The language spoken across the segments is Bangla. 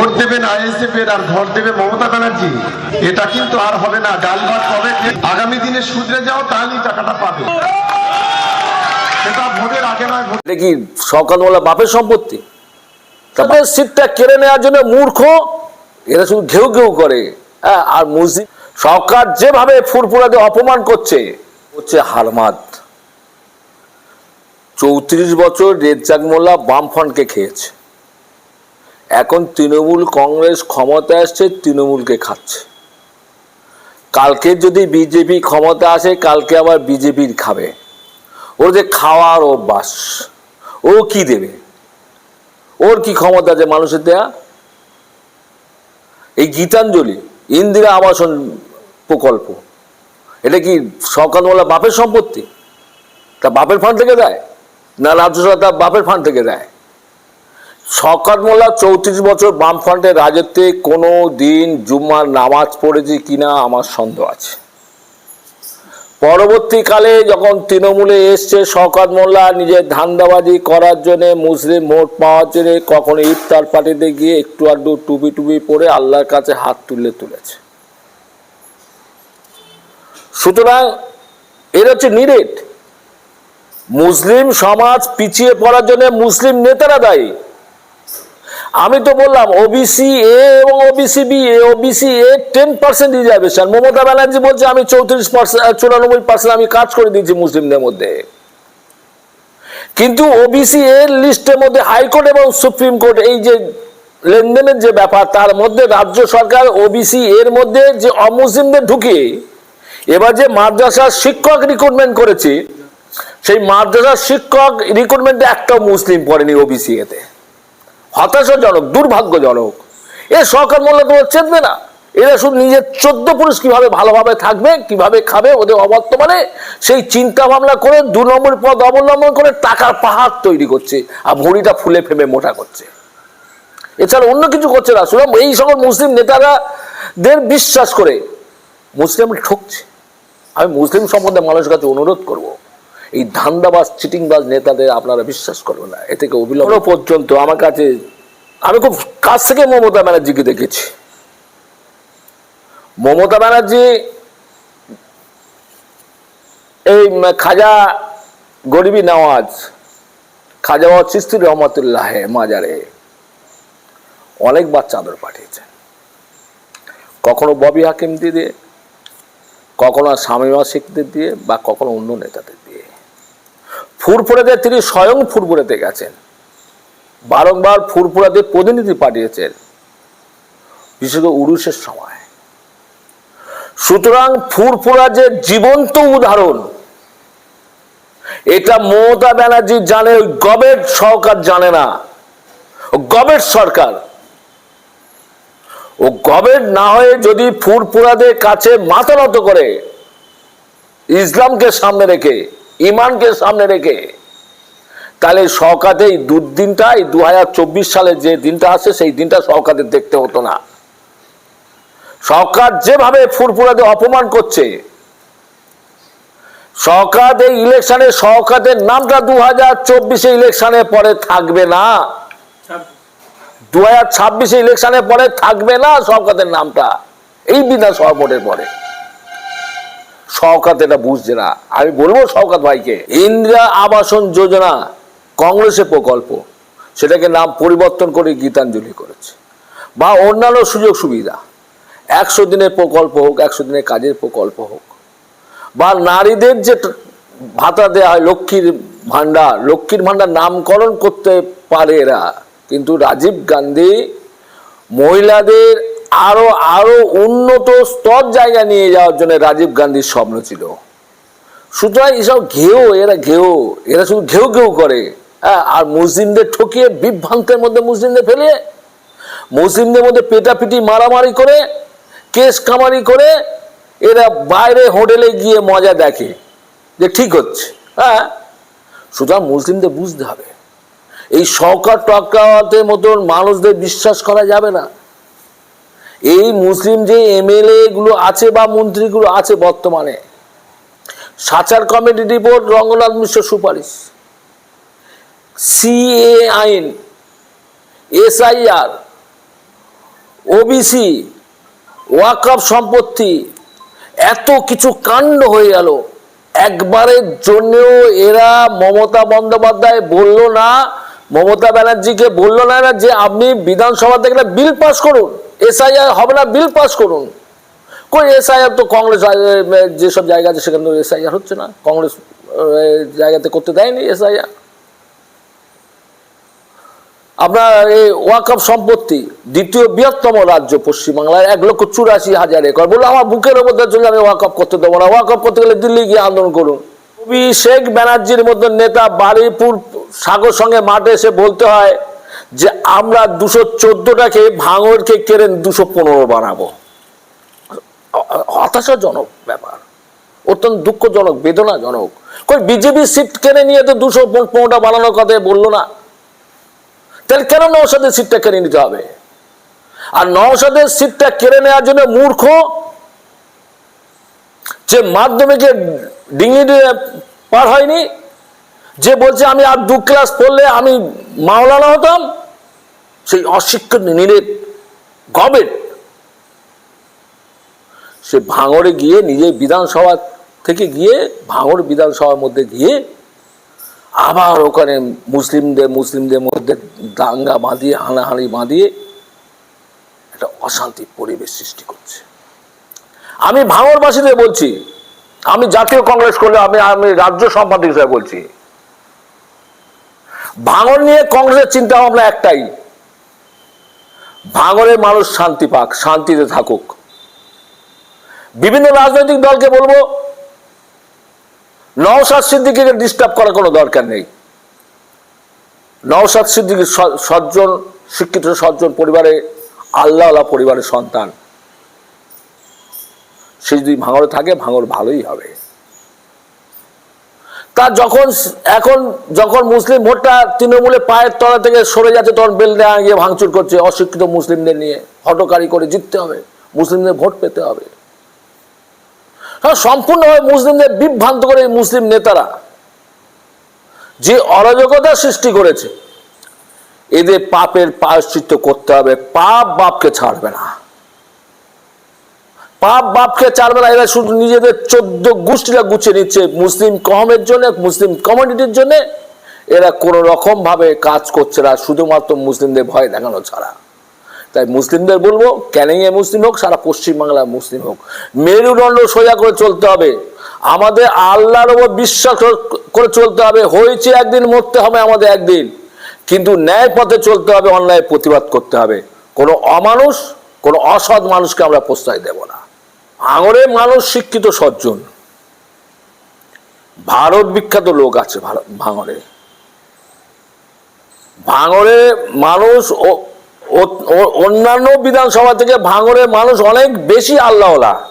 ভোট দেবেন আইএসএফ এর আর ভোট দেবে মমতা ব্যানার্জি। এটা কিন্তু আর হবে না ডাল ভাত হবে। আগামী দিনে শুধরে যাও, তাহলেই টাকাটা পাবে। সেটা ভোটের আগে নয়, ভোট কি সকালবেলা বাপের সম্পত্তি? তারপরে সিটটা কেড়ে নেওয়ার জন্য মূর্খ, এরা শুধু ঘেউ ঘেউ করে। হ্যাঁ আর মসজিদ সরকার যেভাবে ফুরফুরাতে অপমান করছে, হচ্ছে হারমাদ। চৌত্রিশ বছর রেজ্জাক মোল্লা বামফ্রন্টকে খেয়েছে। এখন তৃণমূল কংগ্রেস ক্ষমতায় আসছে, তৃণমূলকে খাচ্ছে। কালকে যদি বিজেপি ক্ষমতা আসে, কালকে আবার বিজেপির খাবে। ওর যে খাওয়ার অভ্যাস, ও কি দেবে? ওর কি ক্ষমতা আছে মানুষের দেয়া? এই গীতাঞ্জলি, ইন্দিরা আবাসন প্রকল্প, এটা কি সকালবেলা বাপের সম্পত্তি? তা বাপের ফান্ড থেকে দেয়? না রাজ্য সরকার বাপের ফান্ড থেকে দেয়? শওকত মোল্লা চৌত্রিশ বছর বামফ্রন্টের রাজত্বে কোনো দিন জুম্মার নামাজ পড়েছে কিনা আমার সন্দেহ আছে। পরবর্তীকালে যখন তৃণমূলে এসছে শওকত মোল্লা নিজের ধান্দাবাজি করার জন্য মুসলিম ভোট পাওয়ার জন্য কখনো ইফতার পার্টিতে গিয়ে একটু আধটু টুপি টুপি পরে আল্লাহর কাছে হাত তুলে তুলেছে। সুতরাং এর হচ্ছে নিরেট। মুসলিম সমাজ পিছিয়ে পড়ার জন্য মুসলিম নেতারা দায়ী। আমি তো বললাম ওবিসি এ এবং OBC B A OBC A ten percent reservation Mamata Banerjee বলছে, আমি চৌত্রিশ পার্সেন্ট চুরানব্বই পার্সেন্ট আমি কাজ করে দিয়েছি মুসলিমদের মধ্যে। কিন্তু ওবিসি এর লিস্টের মধ্যে হাইকোর্ট এবং সুপ্রিম কোর্ট, এই যে লেনদেনের যে ব্যাপার, তার মধ্যে রাজ্য সরকার ওবিসি এর মধ্যে যে অমুসলিমদের ঢুকিয়ে এবার যে মাদ্রাসার শিক্ষক রিক্রুটমেন্ট করেছে, সেই মাদ্রাসার শিক্ষক রিক্রুটমেন্টে একটাও মুসলিম পড়েনি ওবিসি এতে হতাশাজনক, দুর্ভাগ্যজনক। এ সরকার মোল্লা তোমার চেতবে না। এরা শুধু নিজের চোদ্দ পুরুষ কীভাবে ভালোভাবে থাকবে, কীভাবে খাবে, ওদের অবর্তমানে সেই চিন্তা ভাবনা করে দু নম্বর পদ অবলম্বন করে টাকার পাহাড় তৈরি করছে আর ভুঁড়িটা ফুলে ফেমে মোটা করছে। এছাড়া অন্য কিছু করছে না। শুধু এই সকল মুসলিম নেতারা দের বিশ্বাস করে মুসলিম ঠকছে। আমি মুসলিম সম্বন্ধে মানুষের কাছে অনুরোধ করব। এই ধান্দাবাজ, চিটিংবাজ নেতাদের আপনারা বিশ্বাস করবেন না। এ থেকে অবিলম্ব পর্যন্ত আমার কাছে আমি খুব কাছ থেকে মমতা ব্যানার্জিকে দেখেছি। মমতা ব্যানার্জি এই খাজা গরিবী নওয়াজ, খাজা বাবা চিস্তি রহমতুল্লাহ মাজারে অনেকবার চাদর পাঠিয়েছে কখনো ববি হাকিম দিয়ে, কখনো শামিমা শেখদের দিয়ে, বা কখনো অন্য নেতাদের দিয়ে। ফুরফুরাতে তিনি স্বয়ং ফুরফুরাতে গেছেন। বারংবার ফুরফুরাতে প্রতিনিধি পাঠিয়েছেন, বিশেষ করে উরুষের সময়। সুতরাং ফুরফুরা যে জীবন্ত উদাহরণ, এটা মমতা ব্যানার্জি জানে, ওই গবেট সরকার জানে না। ও গবেট সরকার। ও গবেট না হয়ে যদি ফুরফুরাদের কাছে মাথা নত করে, ইসলামকে সামনে রেখে ইমানকে সামনে রেখে। তাহলে সরকারে এই দুর্দিনটা এই দু সালে যে দিনটা আসে, সেই দিনটা সরকারের দেখতে হতো না। সরকার যেভাবে ফুরফুরাদের অপমান করছে সরকার এই ইলেকশনে সরকারের নামটা দু হাজার চব্বিশে ইলেকশনের পরে থাকবে না। দু হাজার ছাব্বিশে ইলেকশনের পরে থাকবে না সরকারের নামটা। এই বিধানসভা ভোটের পরে। শওকাত এটা বুঝছে না। আমি বলব শওকাত ভাইকে, ইন্দিরা আবাসন যোজনা কংগ্রেসের প্রকল্প, সেটাকে নাম পরিবর্তন করে গীতাঞ্জলি করেছে। বা অন্যান্য সুযোগ সুবিধা, একশো দিনের প্রকল্প হোক, একশো দিনের কাজের প্রকল্প হোক। বা নারীদের যে ভাতা দেওয়া হয়, লক্ষ্মীর ভাণ্ডার লক্ষ্মীর ভাণ্ডার নামকরণ করতে পারে এরা। কিন্তু রাজীব গান্ধী মহিলাদের আরও আরও উন্নত স্তর জায়গা নিয়ে যাওয়ার জন্য রাজীব গান্ধীর স্বপ্ন ছিল। সুতরাং এসব ঘেউ, এরা ঘেউ, এরা শুধু ঘেউ ঘেউ করে। হ্যাঁ আর মুসলিমদের ঠকিয়ে বিভ্রান্তের মধ্যে মুসলিমদের ফেলে, মুসলিমদের মধ্যে পেটাপিটি, মারামারি করে, কেস কামারি করে, এরা বাইরে হোটেলে গিয়ে মজা দেখে যে ঠিক হচ্ছে। হ্যাঁ সুতরাং মুসলিমদের বুঝতে হবে। এই সরকার টকাওয়াতের মতন মানুষদের বিশ্বাস করা যাবে না। এই মুসলিম যে এমএলএ গুলো আছে বা মন্ত্রীগুলো আছে বর্তমানে, সাচার কমিটি রিপোর্ট রঙ্গনাথ মিশ্র সুপারিশ। সিএ আইন, এসআইআর, ওবিসি ওয়াকফ সম্পত্তি, এত কিছু কাণ্ড হয়ে গেল। একবারের জন্যও এরা মমতা বন্দ্যোপাধ্যায় বলল না, মমতা ব্যানার্জিকে বলল না, যে আপনি বিধানসভা থেকে বিল পাস করুন। এসআইআর হবে না, বিল পাস করুন। কই এসআইআর তো কংগ্রেস যেসব জায়গা আছে সেখানে তো এসআইআর হচ্ছে না। কংগ্রেস জায়গাতে করতে দেয়নি এসআইআর আপনার এই ওয়াকফ সম্পত্তি, দ্বিতীয় বৃহত্তম রাজ্য পশ্চিমবাংলার এক লক্ষ চুরাশি হাজার একর। বলল, আমার বুকের মধ্যে চলে আমি ওয়াকফ করতে দেবো না। ওয়াকফ করতে গেলে দিল্লি গিয়ে আন্দোলন করুন। শেখ ব্যানার্জির মতো নেতা বারুইপুর সাগর সঙ্গে মাঠে এসে বলতে হয় যে আমরা দুশো চোদ্দটাকে ভাঙরকে কেড়ে দুশো পনেরো বানাবো। হতাশাজনক ব্যাপার। অত্যন্ত দুঃখজনক, বেদনাজনক। কই, বিজেপি সিট কেড়ে নিয়ে তো দুশো পনেরোটা বানানোর কথা বলল না। তাহলে কেন নৌসাদের সিটটা কেড়ে নিতে হবে? আর নৌসাদের সিটটা কেড়ে নেওয়ার জন্য মূর্খ? যে মাধ্যমিকে ডিগ্রি পার হয়নি যে বলছে আমি আর দু ক্লাস পড়লে আমি মাওলানা হতাম, সেই অশিক্ষিত নিরেট গবেট। সে ভাঙড়ে গিয়ে নিজে বিধানসভা থেকে গিয়ে, ভাঙড় বিধানসভার মধ্যে গিয়ে আবার ওখানে মুসলিমদের মুসলিমদের মধ্যে দাঙ্গা বাঁধিয়ে, হানাহানি বাঁধিয়ে একটা অশান্তি পরিবেশ সৃষ্টি করছে। আমি ভাঙরবাসীদের বলছি, আমি জাতীয় কংগ্রেস করলে আমি আমি রাজ্য সম্পাদক হিসেবে বলছি ভাঙর নিয়ে কংগ্রেসের চিন্তা ভাবনা একটাই। ভাঙরের মানুষ শান্তি পাক, শান্তিতে থাকুক। বিভিন্ন রাজনৈতিক দলকে বলব, নওশাদ সিদ্দিকিকে ডিস্টার্ব করার কোনো দরকার নেই। নওশাদ সিদ্দিকি সজ্জন, শিক্ষিত সজ্জন পরিবারে আল্লাহ পরিবারের সন্তান। সে যদি ভাঙড়ে থাকে ভাঙড় ভালোই হবে। তা যখন এখন যখন মুসলিম ভোটটা তৃণমূলের পায়ের তলা থেকে সরে যাচ্ছে, তখন বেলডা গিয়ে ভাঙচুর করছে অশিক্ষিত মুসলিমদের নিয়ে। হটকারি করে জিততে হবে, মুসলিমদের ভোট পেতে হবে। হ্যাঁ সম্পূর্ণভাবে মুসলিমদের বিভ্রান্ত করে এই মুসলিম নেতারা। যে অরাজকতা সৃষ্টি করেছে, এদের পাপের প্রায়শ্চিত্ত করতে হবে, পাপ বাপকে ছাড়বে না। পাপ বাপকে না এরা শুধু নিজেদের চোদ্দ গোষ্ঠীরা গুছিয়ে নিচ্ছে। মুসলিম কমের জন্য, মুসলিম কমিউনিটির জন্য এরা কোনো রকম ভাবে কাজ করছে না, শুধুমাত্র মুসলিমদের ভয় দেখানো ছাড়া। তাই মুসলিমদের বলব, ক্যানিংয়ে মুসলিম হোক, সারা পশ্চিমবাংলায় মুসলিম হোক। মেরুদণ্ড সোজা করে চলতে হবে। আমাদের আল্লাহর ওপর বিশ্বাস করে চলতে হবে। হয়েছে একদিন, মরতে হবে আমাদের একদিন। কিন্তু ন্যায় পথে চলতে হবে, অন্যায় প্রতিবাদ করতে হবে। কোনো অমানুষ, কোনো অসৎ মানুষকে আমরা প্রশ্রয় দেব না। আঙরে মানুষ শিক্ষিত, সজ্জন। ভারত বিখ্যাত লোক আছে ভাঙরে। ভাঙরে মানুষ অন্যান্য বিধানসভা থেকে ভাঙরে মানুষ অনেক বেশি আল্লাহলা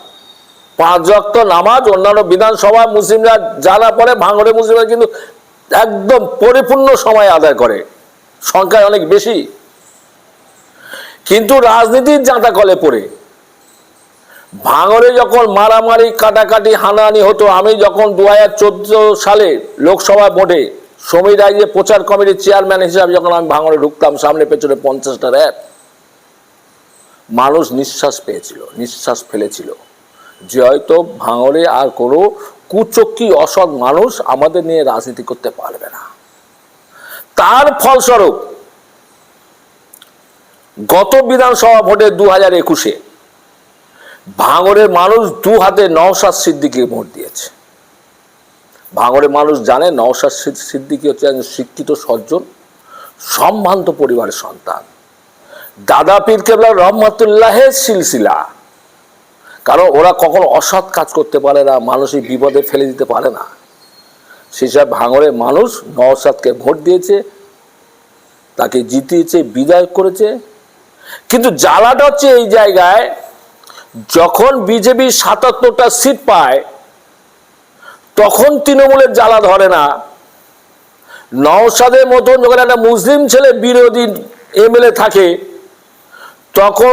পাঁচ রক্ত নামাজ, অন্যান্য বিধানসভা মুসলিমরা যারা পড়ে ভাঙরে মুসলিমরা কিন্তু একদম পরিপূর্ণ সময় আদায় করে। সংখ্যায় অনেক বেশি। কিন্তু রাজনীতির জাঁতা কলে পড়ে। ভাঙরে যখন মারামারি, কাটাকাটি, হানাহানি হতো, আমি যখন দু হাজার চোদ্দ সালে লোকসভা ভোটে সমীর রায় যে প্রচার কমিটির চেয়ারম্যান হিসাবে যখন আমি ভাঙরে ঢুকতাম, সামনে পেছনে পঞ্চাশটা র্যাব, মানুষ নিঃশ্বাস পেয়েছিল, নিঃশ্বাস ফেলেছিল যে হয়তো ভাঙরে আর কোনো কুচক্কি অসৎ মানুষ আমাদের নিয়ে রাজনীতি করতে পারবে না। তার ফলস্বরূপ গত বিধানসভা ভোটে দু হাজার একুশে ভাঙরের মানুষ দু হাতে নওশাদ সিদ্দিকে ভোট দিয়েছে। ভাঙরের মানুষ জানে নওশাদ সিদ- সিদ্দিকী হচ্ছে একজন শিক্ষিত, সজ্জন, সম্ভ্রান্ত পরিবারের সন্তান। দাদা পীর কেবলা রহমতুল্লাহের সিলসিলা। কারণ ওরা কখনো অসৎ কাজ করতে পারে না মানুষের বিপদে ফেলে দিতে পারে না। সেসব ভাঙরের মানুষ নওশাদকে ভোট দিয়েছে, তাকে জিতিয়েছে, বিদায় করেছে। কিন্তু জ্বালাটা হচ্ছে এই জায়গায় যখন বিজেপি সাতাত্তরটা সিট পায়, তখন তৃণমূলের জ্বালা ধরে না। নওশাদের মতন যখন একটা মুসলিম ছেলে বিরোধী এমএলএ থাকে, তখন